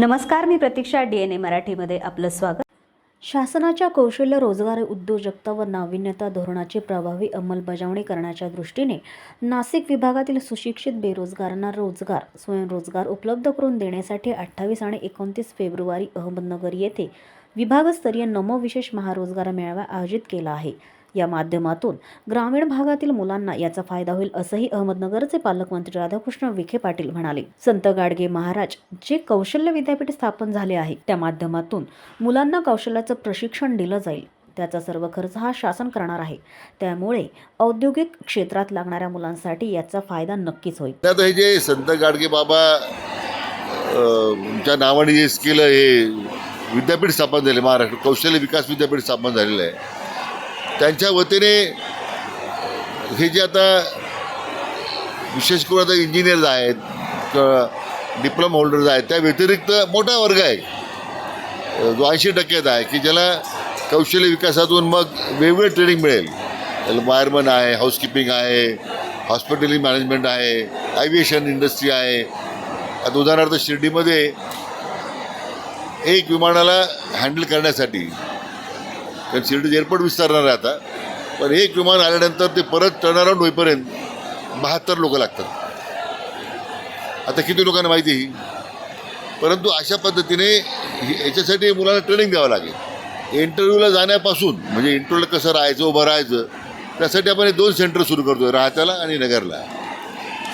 नमस्कार मी प्रतीक्षा D N ए मराठीमध्ये आपलं स्वागत. शासनाच्या कौशल्य रोजगार उद्योजकता व नाविन्यता धोरणाची प्रभावी अंमलबजावणी करण्याच्या दृष्टीने नाशिक विभागातील सुशिक्षित बेरोजगारांना रोजगार स्वयंरोजगार उपलब्ध करून देण्यासाठी अठ्ठावीस आणि एकोणतीस फेब्रुवारी अहमदनगर येथे विभागस्तरीय नमो विशेष महारोजगार मेळावा आयोजित केला आहे. या माध्यमातून. ग्रामीण भागातील मुलांना याचा फायदा होईल असंही अहमदनगरचे पालकमंत्री राधाकृष्ण विखे पाटील म्हणाले. संत गाडगे महाराज जे कौशल्य विद्यापीठ स्थापन झाले आहे त्या माध्यमातून मुलांना कौशल्याचं प्रशिक्षण दिलं जाईल. त्याचा सर्व खर्च हा शासन करणार आहे. त्यामुळे औद्योगिक क्षेत्रात लागणाऱ्या मुलांसाठी याचा फायदा नक्कीच होईल. हे जे संत गाडगे बाबा च्या नावाने जे केलं हे विद्यापीठ स्थापन झाले महाराष्ट्र कौशल्य विकास विद्यापीठ स्थापन झालेलं आहे. त्यांच्या वतीने हे जे आता विशेष करून आता इंजिनियर्स आहेत डिप्लोमा होल्डर्स आहेत त्या व्यतिरिक्त मोठा वर्ग आहे. जो ऐंशी टक्क्यात आहे की ज्याला कौशल्य विकासातून मग वेगवेगळे ट्रेनिंग मिळेल. त्याला वायरमन आहे हाऊसकीपिंग आहे हॉस्पिटलिंग मॅनेजमेंट आहे ॲव्हिएशन इंडस्ट्री आहे. आता उदाहरणार्थ शिर्डीमध्ये एक विमानाला हँडल करण्यासाठी कारण शिर्डी एअरपोर्ट विस्तारणार आहे आता. पण एक विमान आल्यानंतर ते परत टर्नअराऊंड होईपर्यंत बहात्तर लोक लागतात. आता किती लोकांना माहिती आहे ही? परंतु अशा पद्धतीने हे- याच्यासाठी मुलांना ट्रेनिंग द्यावं लागेल. इंटरव्ह्यूला जाण्यापासून म्हणजे इंटरव्ह्यूला कसं राहायचं उभं राहायचं त्यासाठी आपण हे दोन सेंटर सुरू करतो आहे राहत्याला आणि नगरला.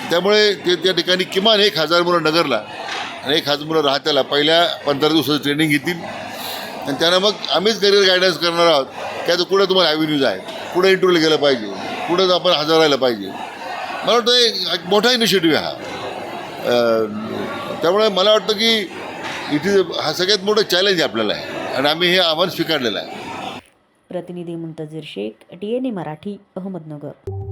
त्यामुळे ते त्या ठिकाणी किमान एक हजार मुलं नगरला आणि एक हजार मुलं राहत्याला. पहिल्या पंधरा दिवसाचं ट्रेनिंग घेतील. आणि त्यांना मग आम्हीच करिअर गायडन्स करणार आहोत की आता कुठं तुम्हाला ॲव्हेन्यूज आहेत? कुठं इंटरव्ह्यूला गेलं पाहिजे? कुठं आपण हजर राहिलं पाहिजे? मला वाटतं एक मोठा इनिशिएटिव्ह आहे हा. त्यामुळे मला वाटतं की इथे हा सगळ्यात मोठं चॅलेंज आहे आपल्याला आहे. आणि आम्ही हे आव्हान स्वीकारलेलं आहे. प्रतिनिधी Muntazir Shaikh D N A Marathi Ahmednagar.